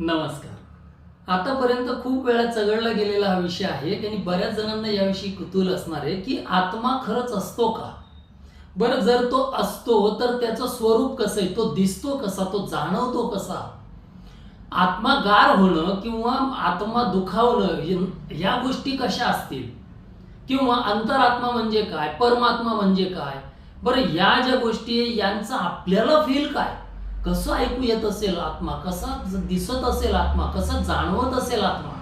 नमस्कार. आतापर्यंत खूप वेळा चघळला गेलेला हा विषय आहे आणि बऱ्याच जणांना याविषयी कुतूहल असणार आहे की आत्मा खरंच असतो का? बरं जर तो असतो तर त्याचं स्वरूप कसं आहे? तो दिसतो कसा? तो जाणवतो कसा? आत्मा गार होणं किंवा आत्मा दुखावणं या गोष्टी कशा असतील? किंवा अंतरात्मा म्हणजे काय? परमात्मा म्हणजे काय? बरं या ज्या गोष्टी यांचं आपल्याला फील काय? कसं ऐकू येत असेल आत्मा? कसा दिसत असेल आत्मा? कसं जाणवत असेल आत्मा?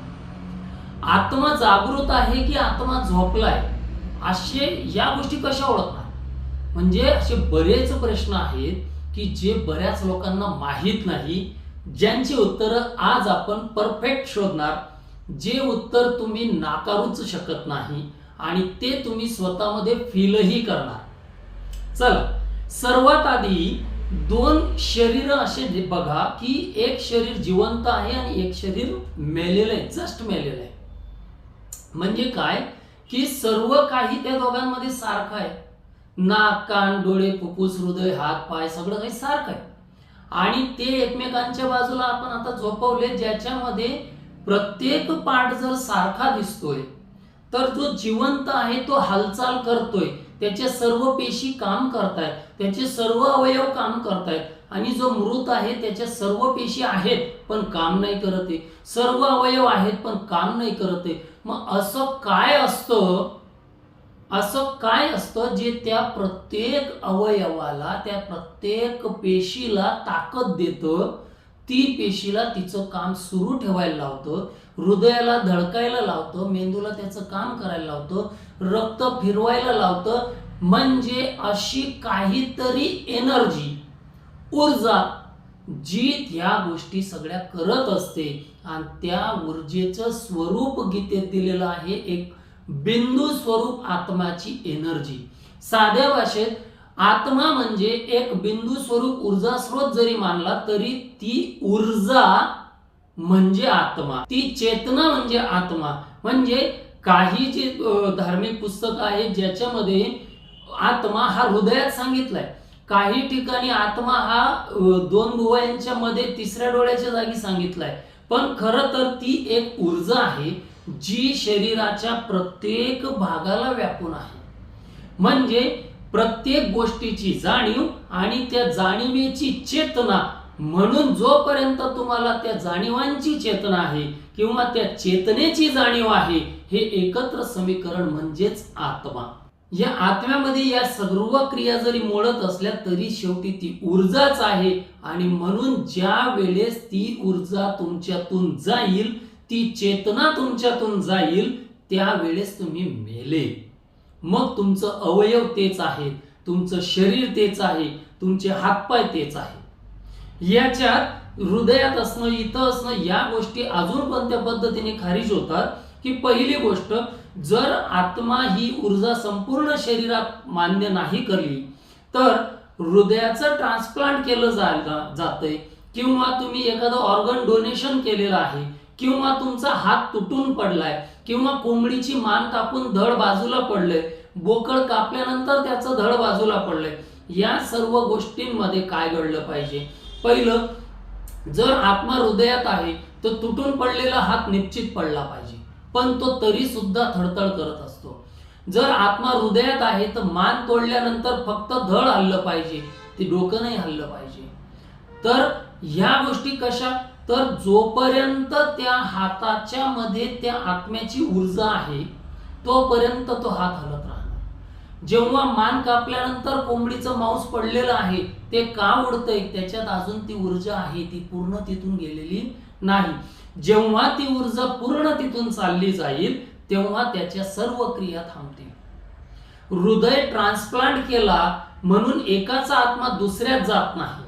आत्मा जागृत आहे की आत्मा झोपलाय? असे या गोष्टी कशा ओळखणार म्हणजे असे बरेच प्रश्न आहेत की जे बऱ्याच लोकांना माहीत नाही ज्यांची उत्तरं आज आपण परफेक्ट शोधणार जे उत्तर तुम्ही नाकारूच शकत नाही आणि ते तुम्ही स्वतःमध्ये फीलही करणार. चला सर्वात आधी दोन शरीर असे बघा की एक शरीर जिवंत आहे आणि एक शरीर मेलेलं आहे जस्ट मेलेलं आहे. म्हणजे काय? की सर्व काही त्या दोघांमध्ये सारखं आहे. नाक कान डोळे फुफ्फुस हृदय हात पाय सगळं काही सारखं आहे. आणि ते एकमेकांच्या बाजूला आपण आता झोपवले ज्याच्यामध्ये प्रत्येक पार्ट जर सारखा दिसतोय तर जो जिवंत आहे तो हालचाल करतोय. त्याच्या सर्व पेशी काम करतायत त्याचे सर्व अवयव काम करतायत आणि जो मृत आहे त्याच्या सर्व पेशी आहेत पण काम नाही करत आहे. सर्व अवयव आहेत पण काम नाही करत आहे. मग असं काय असतं? असं काय असतं जे त्या प्रत्येक अवयवाला त्या प्रत्येक पेशीला ताकद देतं? ती पेशीला तिचं काम सुरू ठेवायला लावतं हृदयाला धडकायला लावतं मेंदूला त्याचं काम करायला लावतं रक्त फिरवायला लावतं. म्हणजे अशी काहीतरी एनर्जी ऊर्जा जी त्या गोष्टी सगळ्या करत असते. आणि त्या ऊर्जेचं स्वरूप गीतेत दिलेलं आहे एक बिंदू स्वरूप आत्माची एनर्जी साध्या भाषेत आत्मा म्हणजे एक बिंदू स्वरूप ऊर्जा स्रोत जरी मानला तरी ती ऊर्जा म्हणजे आत्मा. ती चेतना म्हणजे आत्मा. म्हणजे काही जे धार्मिक पुस्तक आहे ज्याच्यामध्ये आत्मा हा हृदयात सांगितलाय. काही ठिकाणी आत्मा हा दोन भुवयांच्या मध्ये तिसऱ्या डोळ्याच्या जागी सांगितलाय. पण खरं तर ती एक ऊर्जा आहे जी शरीराच्या प्रत्येक भागाला व्यापून आहे. म्हणजे प्रत्येक गोष्टीची जाणीव आणि त्या जाणीवेची चेतना म्हणून जोपर्यंत तुम्हाला त्या जाणीवांची चेतना आहे किंवा त्या चेतनेची जाणीव आहे हे एकत्र समीकरण म्हणजेच आत्मा. या आत्म्यामध्ये या सर्व क्रिया जरी मोडत असल्या तरी शेवटी ती ऊर्जाच आहे आणि म्हणून ज्या वेळेस ती ऊर्जा तुमच्यातून जाईल ती चेतना तुमच्यातून जाईल त्यावेळेस तुम्ही मेले. मग तुमचं अवयव तेच आहे तुमचं शरीर तेच आहे तुमचे हातपाय तेच आहे. याच्यात हृदयात असणं इथं असणं या गोष्टी अजून कोणत्या पद्धतीने खारिज होतात. की पहिली गोष्ट जर आत्मा ही ऊर्जा संपूर्ण शरीरात मान्य नाही करली तर हृदयाचं ट्रान्सप्लांट केलं जायला जातंय किंवा तुम्ही एखादं ऑर्गन डोनेशन केलेलं आहे किंवा तुमचा हात तुटून पडलाय किंवा कोंबडीची मान कापून धड बाजूला पडलंय बोकळ कापल्यानंतर त्याचं धड बाजूला पडलंय या सर्व गोष्टींमध्ये काय घडलं पाहिजे? पहिलं जर आत्मा हृदयात आहे तर तुटून पडलेला हात निश्चित पडला पाहिजे. पण तो तरी सुद्धा थडथड करत असतो. जर आत्मा हृदयात आहे तर मान तोडल्यानंतर फक्त धड हल्लं पाहिजे. ते डोकं नाही हल्लं पाहिजे. तर ह्या गोष्टी कशा? तर जोपर्यंत त्या हाताच्या मध्ये त्या आत्म्याची ऊर्जा आहे तोपर्यंत तो हात हलत राहणार. जेव्हा मान कापल्यानंतर कोंबडीचं मांस पडलेलं आहे ते का उडतंय? त्याच्यात अजून ती ऊर्जा आहे ती पूर्ण तिथून गेलेली नाही. जेव्हा ती ऊर्जा पूर्ण तिथून चालली जाईल तेव्हा त्याच्या सर्व क्रिया थांबतील. हृदय ट्रान्सप्लांट केला म्हणून एकाचा आत्मा दुसऱ्यात जात नाही.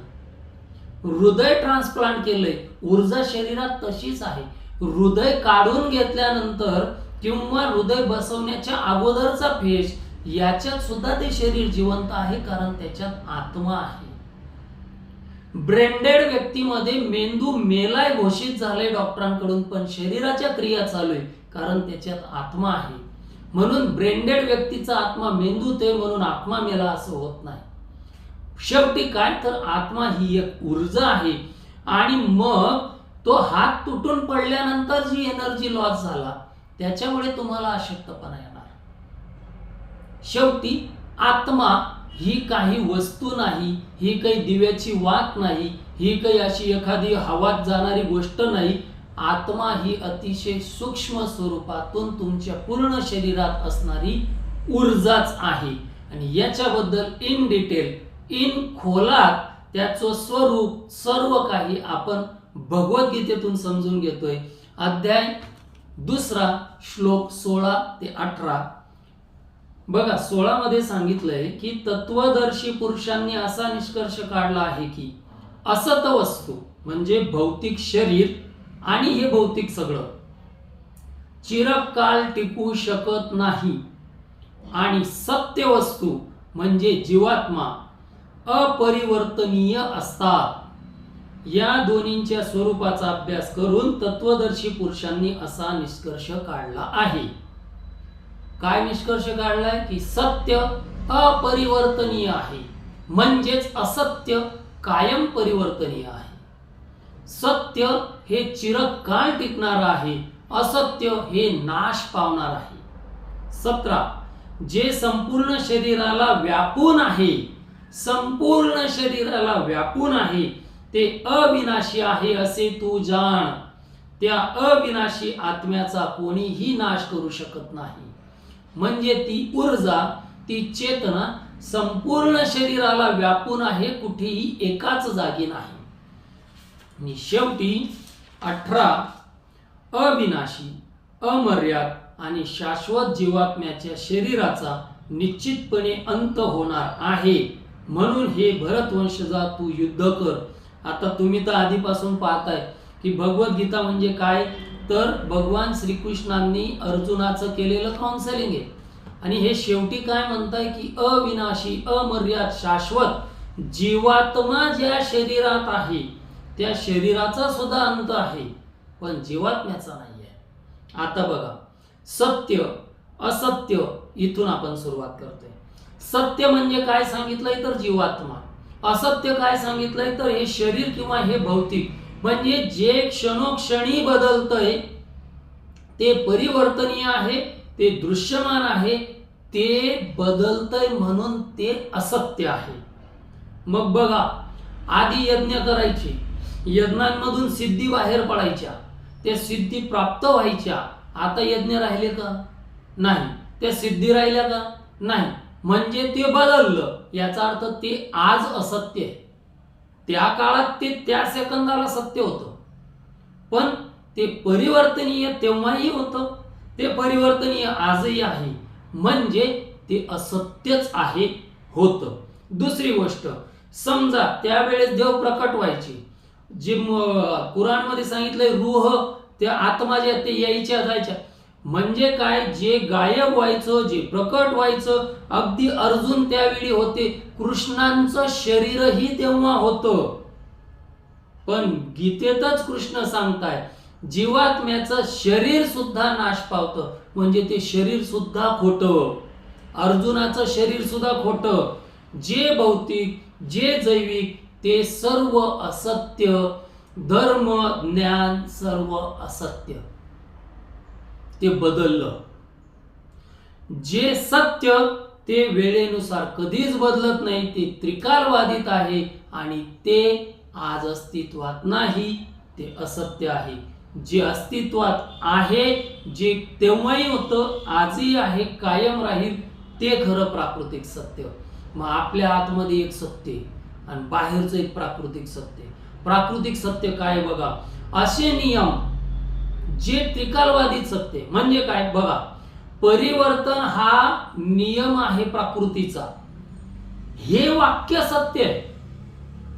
हृदय ट्रान्सप्लांट केलंय ऊर्जा शरीरात तशीच आहे. हृदय काढून घेतल्यानंतर किंवा हृदय बसवण्याच्या अगोदरचा फेज याच्यात सुद्धा ते शरीर जिवंत आहे कारण त्याच्यात आत्मा आहे. ब्रेंडेड व्यक्तीमध्ये मेंदू मेलाय घोषित झाले डॉक्टरांकडून पण शरीराच्या क्रिया चालू आहे कारण त्याच्यात आत्मा आहे. म्हणून ब्रेंडेड व्यक्तीचा आत्मा मेंदू ते म्हणून आत्मा मेला असं होत नाही. शेवटी काय? तर आत्मा ही एक ऊर्जा आहे. आणि मग तो हात तुटून पडल्यानंतर जी एनर्जी लॉस झाला त्याच्यामुळे तुम्हाला अशक्तपणा येणार. शेवटी आत्मा ही काही वस्तू नाही ही काही दिव्याची वात नाही ही काही अशी एखादी हवात जाणारी गोष्ट नाही. आत्मा ही अतिशय सूक्ष्म स्वरूपातून तुमच्या पूर्ण शरीरात असणारी ऊर्जाच आहे. आणि याच्याबद्दल इन डिटेल इन खोलात त्याचं स्वरूप सर्व काही आपण भगवद्गीतेतून समजून घेतोय. अध्याय दुसरा श्लोक सोळा ते अठरा. बघा सोळा मध्ये सांगितलंय की तत्वदर्शी पुरुषांनी असा निष्कर्ष काढला आहे की असत वस्तू म्हणजे भौतिक शरीर आणि हे भौतिक सगळं. चिरकाल टिकू शकत नाही. आणि सत्य वस्तू म्हणजे जीवात्मा अपरिवर्तनीय असतात. या दोन्हींच्या स्वरूपाचा अभ्यास करून तत्वदर्शी पुरुषांनी असा निष्कर्ष काढला आहे. काय निष्कर्ष काढलाय की सत्य अपरिवर्तनीय आहे. म्हणजेच असत्य कायम परिवर्तनीय आहे. सत्य हे चिरकाळ टिकणार आहे. असत्य हे नाश पावणार आहे. सतरा जे संपूर्ण शरीराला व्यापून आहे संपूर्ण शरीराला व्यापून आहे ते अविनाशी आहे असे तू जाण. त्या अविनाशी आत्म्याचा कोणीही नाश करू शकत नाही. म्हणजे ती ऊर्जा ती चेतना संपूर्ण शरीराला व्यापून आहे कुठेही एकाच जागी नाही. आणि शेवटी अठरा अविनाशी अमर्याद आणि शाश्वत जीवात्म्याच्या शरीराचा निश्चितपणे अंत होणार आहे. म्हणून हे भरतवंशजा तू युद्ध कर. आता तुम्ही तर आधीपासून पाहताय की भगवद्गीता म्हणजे काय? तर भगवान श्रीकृष्णांनी अर्जुनाचं केलेलं काउन्सेलिंग आहे. आणि हे शेवटी काय म्हणताय की अविनाशी अमर्याद शाश्वत जीवात्मा ज्या शरीरात आहे त्या शरीराचा सुद्धा अंत आहे पण जीवात्म्याचा नाही आहे आता बघा सत्य असत्य इथून आपण सुरुवात करतोय. सत्य म्हणजे काय सांगितलंय तर जीवात्मा. असत्य काय सांगितलंय तर हे शरीर किंवा हे भौतिक. म्हणजे जे क्षणोक्षणी बदलतंय ते परिवर्तनीय आहे ते दृश्यमान आहे ते बदलतंय म्हणून ते असत्य आहे. मग बघा आधी यज्ञ करायचे. यज्ञांमधून सिद्धी बाहेर पडायच्या. त्या सिद्धी प्राप्त व्हायच्या. आता यज्ञ राहिले का? नाही. त्या सिद्धी राहिल्या का? नाही. म्हणजे ते बदललं. याचा अर्थ ते आज असत्य आहे. त्या काळात ते त्या सेकंदाला सत्य होतं. पण ते परिवर्तनीय तेव्हाही होतं. ते परिवर्तनीय आजही आहे. म्हणजे ते असत्यच आहे होतं. दुसरी गोष्ट समजा त्यावेळेस देव प्रकट व्हायचे. जे कुराणमध्ये सांगितलंय रूह त्या आत्मा ज्या ते यायच्या जायच्या. म्हणजे काय? जे गायब व्हायचं जे प्रकट व्हायचं अगदी अर्जुन त्यावेळी होते. कृष्णांचं शरीरही तेव्हा होतं. पण गीतेतच कृष्ण सांगताय जीवात्म्याचं शरीर सुद्धा नाश पावतं. म्हणजे ते शरीर सुद्धा खोटं. अर्जुनाचं शरीर सुद्धा खोटं. जे भौतिक जे जैविक ते सर्व असत्य. धर्म ज्ञान सर्व असत्य. ते बदललं. जे सत्य ते वेळेनुसार कधीच बदलत नाही ते त्रिकालवादित आहे आणि ते आज अस्तित्वात नाही ते असत्य आहे. जे अस्तित्वात आहे जे तेव्हाही होतं आजही आहे कायम राहील ते खरं प्राकृतिक सत्य. मग आपल्या आतमध्ये एक सत्य आणि बाहेरचं एक प्राकृतिक सत्य प्राकृतिक सत्य काय बघा? असे नियम जे त्रिकालवादी सत्य म्हणजे काय? बघा परिवर्तन हा नियम आहे प्रकृतीचा. हे वाक्य सत्य आहे.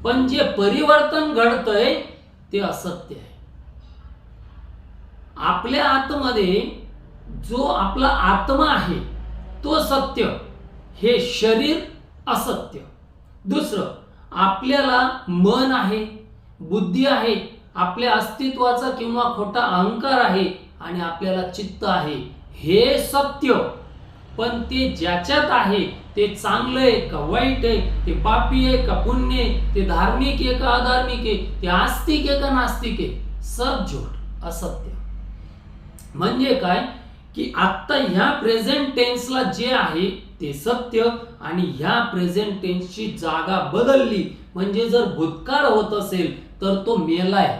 पण जे परिवर्तन घडतंय ते असत्य आहे. आपल्या आतमध्ये जो आपला आत्मा आहे तो सत्य. हे शरीर असत्य. दुसरं आपल्याला मन आहे बुद्धी आहे आपल्या अस्तित्वाचा किंवा खोटा अहंकार आहे आणि आपल्याला चित्त आहे हे सत्य. पण ते ज्याच्यात आहे ते चांगलं आहे का वाईट आहे ते पापी आहे का पुण्य आहे ते धार्मिक आहे का अधार्मिक आहे ते आस्तिक आहे का नास्तिक आहे सब झूठ असत्य. म्हणजे काय? की आत्ता ह्या प्रेझेंट टेन्सला जे आहे ते सत्य आणि ह्या प्रेझेंट टेन्सची जागा बदलली. म्हणजे जर भूतकाळ होत असेल तर तो मेलाय.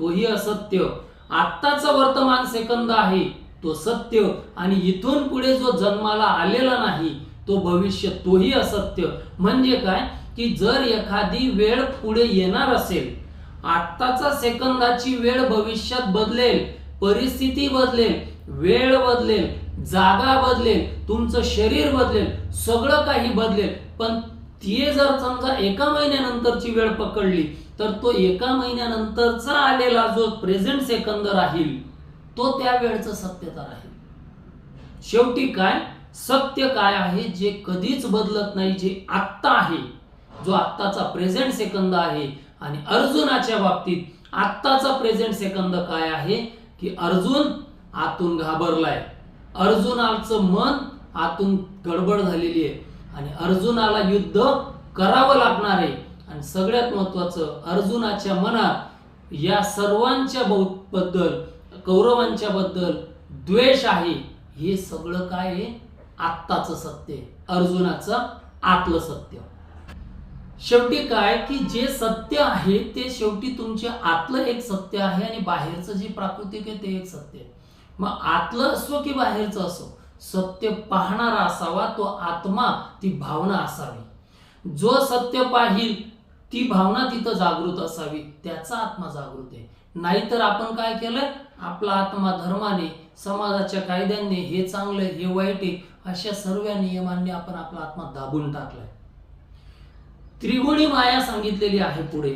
तोही असत्य. आत्ताचा वर्तमान सेकंद आहे तो सत्य आणि इथून पुढे जो जन्माला आलेला नाही तो भविष्य तोही असत्य. म्हणजे काय? की जर एखादी वेळ पुढे येणार असेल आत्ताचा सेकंदाची वेळ भविष्यात बदलेल परिस्थिती बदलेल वेळ बदलेल जागा बदलेल तुमचं शरीर बदलेल सगळं काही बदलेल पण ती जर समजा एका महिन्यानंतरची वेळ पकडली तर तो एका महिन्यानंतरचा आलेला जो प्रेझेंट सेकंद राहील तो त्या वेळचं सत्यता राहील. शेवटी काय? सत्य काय आहे? जे कधीच बदलत नाही जे आत्ता आहे जो आत्ताचा प्रेझेंट सेकंद आहे. आणि अर्जुनाच्या बाबतीत आत्ताचा प्रेझेंट सेकंद काय आहे? की अर्जुन आतून घाबरलाय. अर्जुनाचं मन आतून गडबड झालेली आहे. आणि अर्जुनाला युद्ध करावं लागणार आहे. आणि सगळ्यात महत्वाचं अर्जुनाच्या मनात या सर्वांच्या बद्दल कौरवांच्या बद्दल द्वेष आहे. हे सगळं काय आहे? आत्ताचं सत्य आहे. अर्जुनाचं आतलं सत्य. शेवटी काय? की जे सत्य आहे ते शेवटी तुमचे आतलं एक सत्य आहे आणि बाहेरचं जे प्राकृतिक आहे ते एक सत्य आहे. मग आतलं असो की बाहेरचं असो सत्य पाहणारा असावा तो आत्मा ती भावना असावी. जो सत्य पाहिल ती भावना तिथं जागृत असावी त्याचा आत्मा जागृत आहे. नाहीतर आपण काय केलंय? आपला आत्मा धर्माने समाजाच्या कायद्यांनी हे चांगलं हे वाईट आहे अशा सर्व नियमांनी आपण आपला आत्मा दाबून टाकलाय. त्रिगुणी माया सांगितलेली आहे पुढे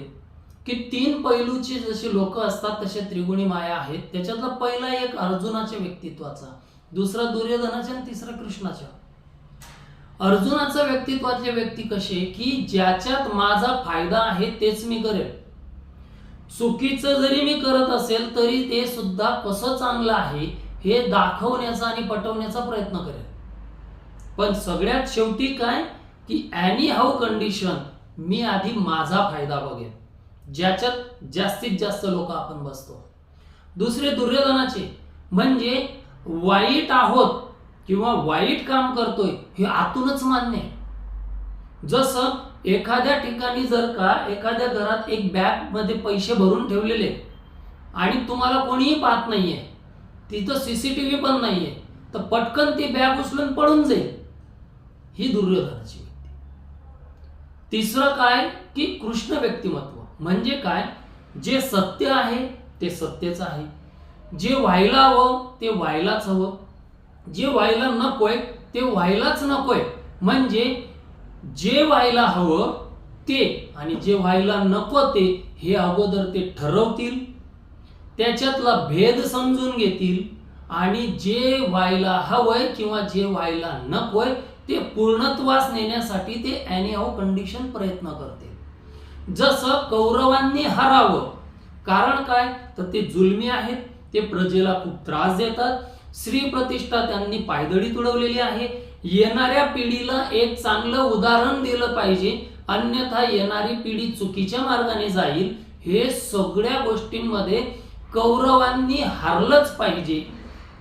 की तीन पैलूचे जसे लोक असतात तसे त्रिगुणी माया आहेत. त्याच्यातला पहिला एक अर्जुनाच्या व्यक्तित्वाचा दुसरा दुर्योधनाच्या आणि तिसरा कृष्णाच्या. अर्जुनाचं व्यक्तित्वातले व्यक्ती कसे? की ज्याच्यात माझा फायदा आहे तेच मी करेल. चुकीचं जरी मी करत असेल तरी ते सुद्धा कसं चांगलं आहे हे दाखवण्याचा आणि पटवण्याचा प्रयत्न करेल. पण सगळ्यात शेवटी काय? की ॲनी हाऊ कंडिशन मी आधी माझा फायदा बघेन. ज्याच्यात जास्तीत जास्त लोक आपण बसतो. दुसरे दुर्योधनाचे म्हणजे वाईट आहोत किंवा वाईट काम करतोय हे आतूनच मान्य आहे. जसं एखाद्या ठिकाणी जर का एखाद्या घरात एक बॅगमध्ये पैसे भरून ठेवलेले आणि तुम्हाला कोणीही पाहत नाहीये तिथं सीसीटीव्ही पण नाहीये तर पटकन ती बॅग उचलून पडून जाईल. ही दुर्योधनाची व्यक्ती. तिसरं काय की कृष्ण व्यक्तिमत्व. म्हणजे काय? जे सत्य आहे ते सत्यच आहे. जे व्हायला हवं ते व्हायलाच हवं. जे व्हायला नकोय ते व्हायलाच नकोय. म्हणजे जे व्हायला हवं ते आणि जे व्हायला नको ते हे अगोदर ते ठरवतील त्याच्यातला भेद समजून घेतील आणि जे व्हायला हवंय किंवा जे व्हायला नकोय ते पूर्णत्वास नेण्यासाठी ते अॅनिओ कंडिशन प्रयत्न करते जसं कौरवांनी हरावं. कारण काय? तर ते जुलमी आहेत ते प्रजेला खूप त्रास देतात श्री प्रतिष्ठा त्यांनी पायदळी तुडवलेली आहे. येणाऱ्या पिढीला एक चांगलं उदाहरण दिलं पाहिजे. अन्यथा येणारी पिढी चुकीच्या मार्गाने जाईल. हे सगळ्या गोष्टींमध्ये कौरवांनी हारलंच पाहिजे.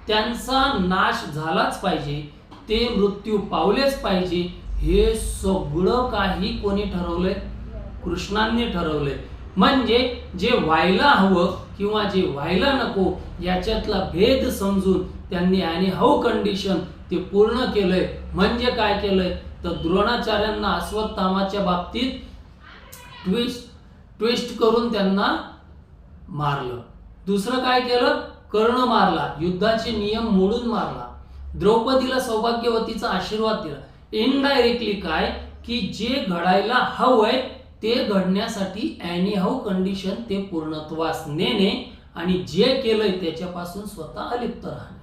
त्यांचा नाश झालाच पाहिजे. ते मृत्यू पावलेच पाहिजे. हे सगळं काही कोणी ठरवलंय? कृष्णांनी ठरवलंय. म्हणजे जे व्हायला हवं किंवा जे व्हायला नको याच्यातला भेद समजून त्यांनी आणि हो हाऊ कंडिशन ते पूर्ण केलंय. म्हणजे काय केलंय? तर द्रोणाचार्यांना अश्वत्थामाच्या बाबतीत ट्विस्ट ट्विस्ट करून त्यांना मारलं. दुसरं काय केलं? कर्ण मारला. युद्धाचे नियम मोडून मारला. द्रौपदीला सौभाग्यवतीचा आशीर्वाद दिला. इनडायरेक्टली काय? की जे घडायला हवंय ते घडण्यासाठी ॲनी कंडिशन ते पूर्णत्वास नेणे आणि जे केलंय त्याच्यापासून स्वतः अलिप्त राहणे.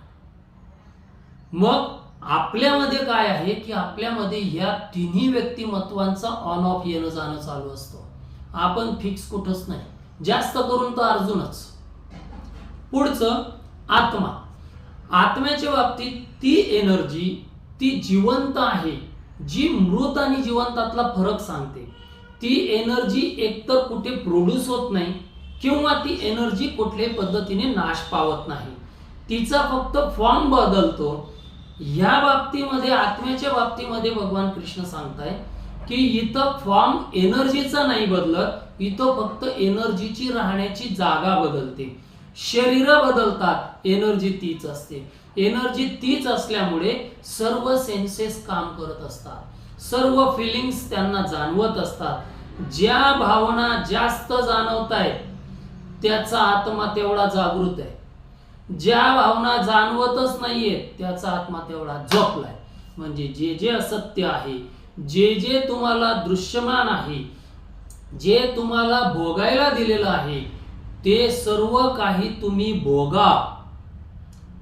मग आपल्यामध्ये काय आहे की आपल्यामध्ये ह्या तिन्ही व्यक्तिमत्वांचा ऑन ऑफ येणं जाणं चालू असतो. आपण फिक्स कुठंच नाही. जास्त करून तर अर्जुनच. पुढचं आत्मा. आत्म्याच्या बाबतीत ती एनर्जी ती जिवंत आहे जी मृत आणि जिवंतातला फरक सांगते. ती एनर्जी एकतर कुठे प्रोड्यूस होत नाही किंवा ती एनर्जी कुठल्याही पद्धतीने नाश पावत नाही. तिचा फक्त फॉर्म बदलतो. ह्या बाबतीमध्ये आत्म्याच्या बाबतीमध्ये भगवान कृष्ण सांगताय की इथं फॉर्म एनर्जीचा नाही बदलत इथं फक्त एनर्जीची राहण्याची जागा बदलते. शरीर बदलतात एनर्जी तीच असते. एनर्जी तीच असल्यामुळे सर्व सेन्सेस काम करत असतात. सर्व फिलिंग्स त्यांना जाणवत असतात. ज्या भावना जास्त जाणवत आहेत त्याचा आत्मा तेवढा जागृत आहे. ज्या भावना जाणवतच नाहीये त्याचा आत्मा तेवढा झोपलाय म्हणजे जे जे असत्य आहे जे जे तुम्हाला दृश्यमान आहे जे तुम्हाला भोगायला दिलेलं आहे ते सर्व काही तुम्ही भोगा.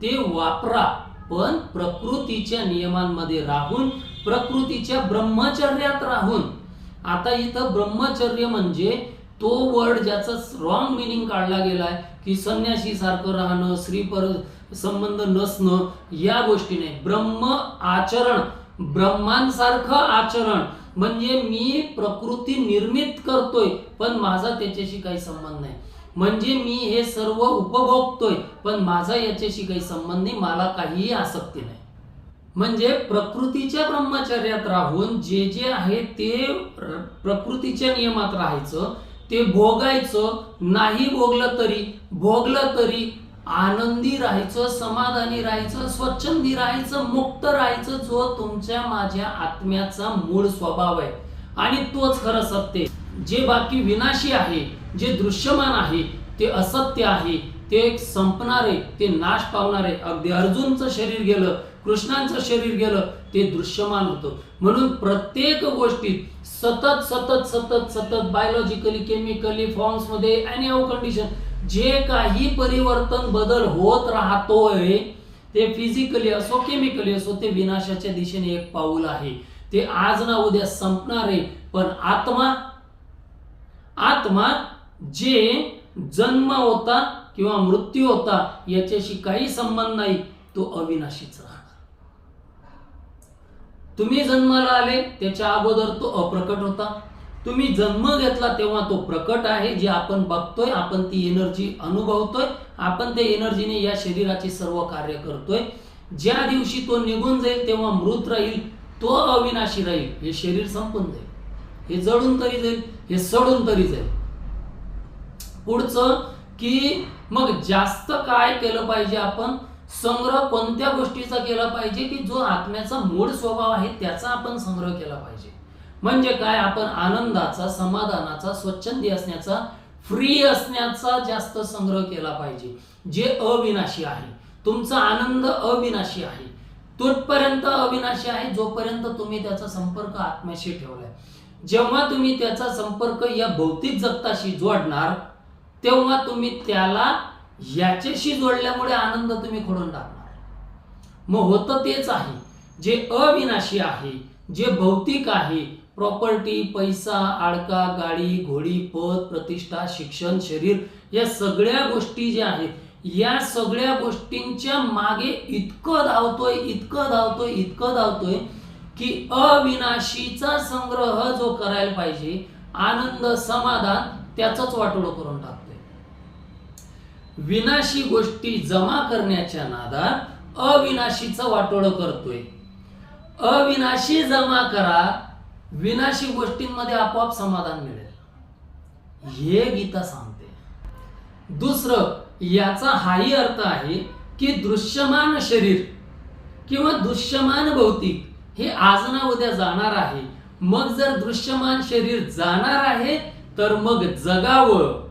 ते वापरा. पण प्रकृतीच्या नियमांमध्ये राहून प्रकृतीच्या ब्रह्मचर्यात राहून. आता इथं ब्रह्मचर्य म्हणजे तो वर्ड ज्याचा रॉंग मिनिंग काढला गेलाय की संन्याशी सारखं राहणं श्रीपर संबंध नसणं या गोष्टी नाही ब्रह्म आचरण ब्रह्मांसारखं आचरण. म्हणजे मी प्रकृती निर्मित करतोय पण माझा त्याच्याशी काही संबंध नाही. म्हणजे मी हे सर्व उपभोगतोय पण माझा याच्याशी काही संबंध नाही मला काहीही आसक्ती नाही. म्हणजे प्रकृतीच्या ब्रह्मचर्यात राहून जे जे आहे ते प्रकृतीच्या नियमात राहायचं ते भोगायचं नाही भोगलं तरी भोगलं तरी आनंदी राहायचं समाधानी राहायचं स्वच्छंदी राहायचं मुक्त राहायचं जो तुमच्या माझ्या आत्म्याचा मूळ स्वभाव आहे. आणि तोच खरं सत्य जे बाकी विनाशी आहे जे दृश्यमान आहे ते असत्य आहे ते एक संपणारे ते नाश पावणारे. अगदी अर्जुनचं शरीर गेलं कृष्णांचं शरीर गेलं ते दृश्यमान होतं. म्हणून प्रत्येक गोष्टीत सतत सतत सतत सतत बायोलॉजिकली केमिकली फॉर्म्समध्ये मध्ये अव कंडिशन जे काही परिवर्तन बदल होत राहतोय ते फिजिकली असो केमिकली असो ते विनाशाच्या दिशेने एक पाऊल आहे. ते आज ना उद्या संपणारे पण आत्मा आत्मा जे जन्म होता किंवा मृत्यू होता याच्याशी काही संबंध नाही तो अविनाशीच राहणार तुम्ही जन्माला आले त्याच्या अगोदर तो अप्रकट होता. तुम्ही जन्म घेतला तेव्हा तो प्रकट आहे जे आपण बघतोय आपण ती एनर्जी अनुभवतोय आपण त्या एनर्जीने या शरीराचे सर्व कार्य करतोय. ज्या दिवशी तो निघून जाईल तेव्हा मृत राहील तो अविनाशी राहील हे शरीर संपून जाईल. हे जळून तरी जाईल हे सडून तरी जाईल. पुढचं की मग जास्त काय केलं पाहिजे आपण? संग्रह कोणत्या गोष्टीचा केला पाहिजे की जो आत्म्याचा मूळ स्वभाव आहे त्याचा आपण संग्रह केला पाहिजे? म्हणजे काय? आपण आनंदाचा समाधानाचा स्वच्छंदी असण्याचा फ्री असण्याचा जास्त संग्रह केला पाहिजे. जे अविनाशी आहे. तुमचा आनंद अविनाशी आहे. तोपर्यंत अविनाशी आहे जोपर्यंत तुम्ही त्याचा संपर्क आत्म्याशी ठेवलाय. जेव्हा तुम्ही त्याचा संपर्क या भौतिक जगताशी जोडणार तेव्हा तुम्ही त्याला याच्याशी जोडल्यामुळे आनंद तुम्ही खोडून टाकणार. मग होतं तेच आहे. जे अविनाशी आहे जे भौतिक आहे प्रॉपर्टी पैसा आडका गाडी घोडी पद प्रतिष्ठा शिक्षण शरीर या सगळ्या गोष्टी ज्या आहेत या सगळ्या गोष्टींच्या मागे इतकं धावतोय इतकं धावतोय इतकं धावतोय की अविनाशीचा संग्रह जो करायला पाहिजे आनंद समाधान त्याचंच वाटोळं करून टाकतो. विनाशी गोष्टी जमा करण्याच्या नादात अविनाशीचं वाटोळं करतोय. अविनाशी जमा करा विनाशी गोष्टींमध्ये आपोआप समाधान मिळेल. हे गीता सांगते. दुसरं याचा हाही अर्थ आहे की दृश्यमान शरीर किंवा दृश्यमान भौतिक हे आज ना उद्या जाणार आहे. मग जर दृश्यमान शरीर जाणार आहे तर मग जगावं.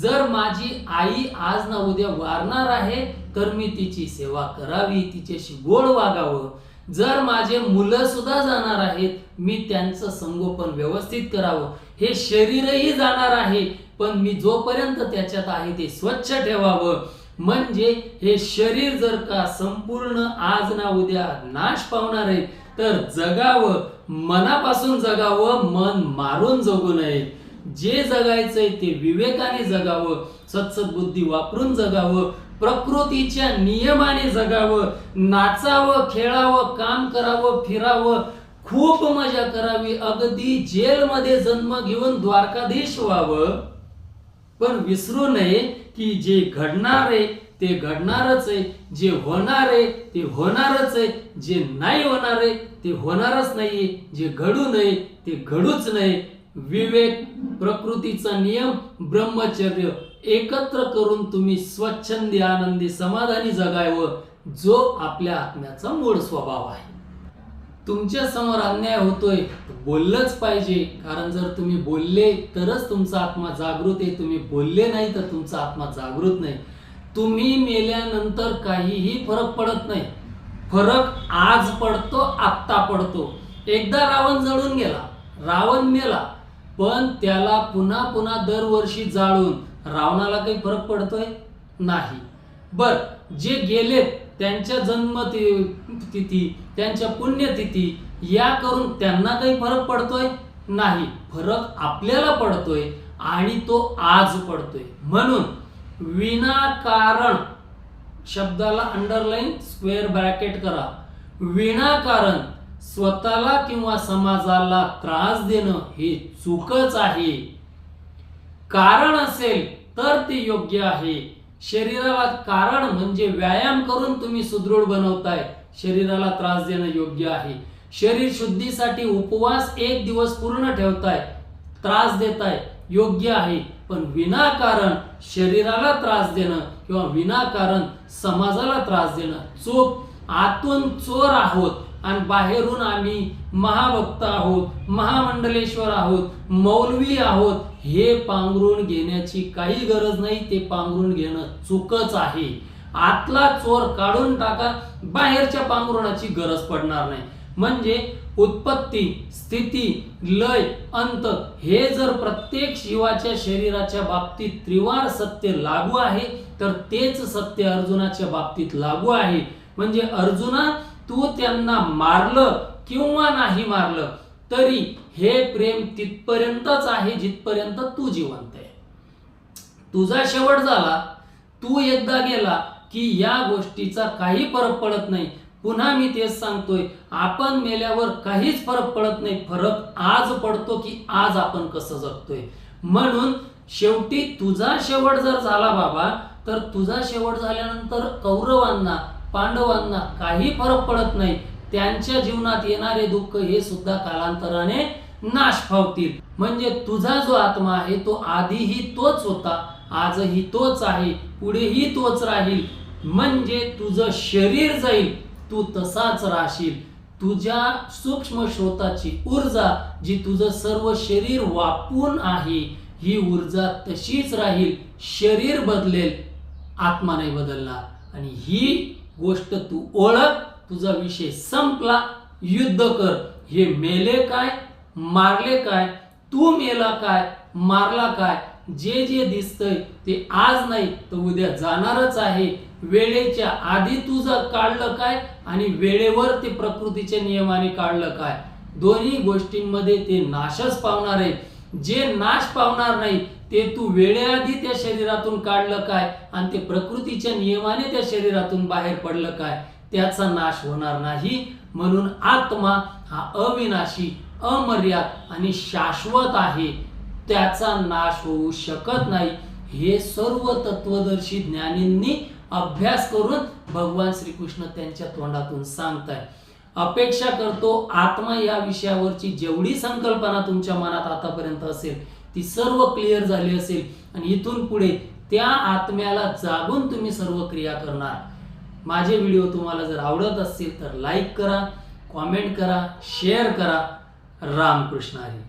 जर माझी आई आज ना उद्या वारणार आहे तर मी तिची सेवा करावी तिच्याशी गोड वागावं. जर माझे मुलं सुद्धा जाणार आहेत मी त्यांचं संगोपन व्यवस्थित करावं. हे शरीरही जाणार आहे पण मी जोपर्यंत त्याच्यात आहे ते स्वच्छ ठेवावं. म्हणजे हे शरीर जर का संपूर्ण आज ना उद्या नाश पावणार आहे तर जगावं मनापासून जगावं मन मारून जगू नये. जे जगायचंय ते विवेकाने जगावं सत्सद्बुद्धी वापरून जगावं प्रकृतीच्या नियमाने जगावं नाचावं खेळावं काम करावं फिरावं खूप मजा करावी अगदी जेलमध्ये जन्म घेऊन द्वारकाधीश व्हावं. पण विसरू नये की जे घडणार आहे ते घडणारच आहे जे होणार आहे ते होणारच आहे जे नाही होणार आहे ते होणारच नाही जे घडू नये ते घडूच नये. विवेक प्रकृतीचा नियम ब्रह्मचर्य एकत्र करून तुम्ही स्वच्छंदी आनंदी समाधानी जगावं जो आपल्या आत्म्याचा मूळ स्वभाव आहे. तुमच्यासमोर अन्याय होतोय बोललंच पाहिजे. कारण जर तुम्ही बोलले तरच तुमचा आत्मा जागृत आहे. तुम्ही बोलले नाही तर तुमचा आत्मा जागृत नाही. तुम्ही मेल्यानंतर काहीही फरक पडत नाही. फरक आज पडतो आत्ता पडतो. एकदा रावण जळून गेला. रावण मेला. पण त्याला पुन्हा पुन्हा दरवर्षी जाळून रावणाला काही फरक पडतोय? नाही. बर जे गेलेत त्यांच्या जन्म तिथी त्यांच्या पुण्यतिथी या करून त्यांना काही फरक पडतोय? नाही. फरक आपल्याला पडतोय आणि तो आज पडतोय. म्हणून विनाकारण शब्दाला अंडरलाईन स्क्वेअर ब्रॅकेट करा. विनाकारण स्वतःला किंवा समाजाला त्रास देणं हे चुकच आहे. कारण असेल तर ते योग्य आहे. शरीराला कारण म्हणजे व्यायाम करून तुम्ही सुदृढ बनवताय. शरीराला त्रास देणं योग्य आहे. शरीर शुद्धीसाठी उपवास एक दिवस पूर्ण ठेवताय. त्रास देताय योग्य आहे. पण विनाकारण शरीराला त्रास देणं किंवा विनाकारण समाजाला त्रास देणं चूक. आतून चोर आहोत. आणि बाहेरून आम्ही महाभक्त आहोत महामंडलेश्वर आहोत मौलवी आहोत हे पांघरून घेण्याची काही गरज नाही ते पांघरून घेणं चुकच आहे. आतला चोर काढून टाका बाहेरच्या पांघरुणाची गरज पडणार नाही. म्हणजे उत्पत्ती स्थिती लय अंत हे जर प्रत्येक शिवाच्या शरीराच्या बाबतीत त्रिवार सत्य लागू आहे तर तेच सत्य अर्जुनाच्या बाबतीत लागू आहे. म्हणजे अर्जुना तू त्यांना मारलं किंवा नाही मारलं तरी हे प्रेम तिथपर्यंतच आहे जिथपर्यंत तू जिवंत आहे. तुझा शेवट झाला तू एकदा गेला की या गोष्टीचा काही फरक पडत नाही. पुन्हा मी तेच सांगतोय आपण मेल्यावर काहीच फरक पडत नाही. फरक आज पडतो की आज आपण कसं जगतोय. म्हणून शेवटी तुझा शेवट जर झाला बाबा तर तुझा शेवट झाल्यानंतर कौरवांना पांडवांना काही फरक पडत नाही. त्यांच्या जीवनात येणारे दुःख हे सुद्धा कालांतराने नाश पावतील म्हणजे तुझा जो आत्मा आहे तो आधीही तोच होता आजही तोच आहे पुढेही तोच राहील. म्हणजे तुझं शरीर जाईल तू तसाच राहशील. तुझ्या सूक्ष्म श्रोताची ऊर्जा जी तुझं सर्व शरीर वापून आहे ही ऊर्जा तशीच राहील. शरीर बदलेल आत्मा नाही बदलणार. आणि ही गोष्ट तू ओळख तुझा विषय संपला युद्ध कर. हे मेले काय मारले काय तू मेला काय मारला काय जे जे दिसतंय ते आज नाही तर उद्या जाणारच आहे. वेळेच्या आधी तुझं काढलं काय आणि वेळेवर ते प्रकृतीच्या नियमाने काढलं काय? दोन्ही गोष्टींमध्ये ते नाशच पावणार. आहे जे नाश पावणार नाही ते तू वेळेआधी त्या शरीरातून काढलं काय? आणि ते प्रकृतीच्या नियमाने त्या शरीरातून बाहेर पडलं काय? त्याचा नाश होणार नाही. म्हणून आत्मा हा अविनाशी अमर्याद आणि शाश्वत आहे. त्याचा नाश होऊ शकत नाही. हे सर्व तत्वदर्शी ज्ञानींनी अभ्यास करून भगवान श्रीकृष्ण त्यांच्या तोंडातून सांगताय अपेक्षा करतो आत्मा या विषयावरची जेवढी संकल्पना तुमच्या मनात आतापर्यंत असेल ती सर्व क्लिअर झाली असेल आणि इथून पुढे त्या आत्म्याला जागून तुम्ही सर्व क्रिया करणार. माझे व्हिडिओ तुम्हाला जर आवडत असतील तर लाईक करा कॉमेंट करा शेअर करा. रामकृष्ण हरी.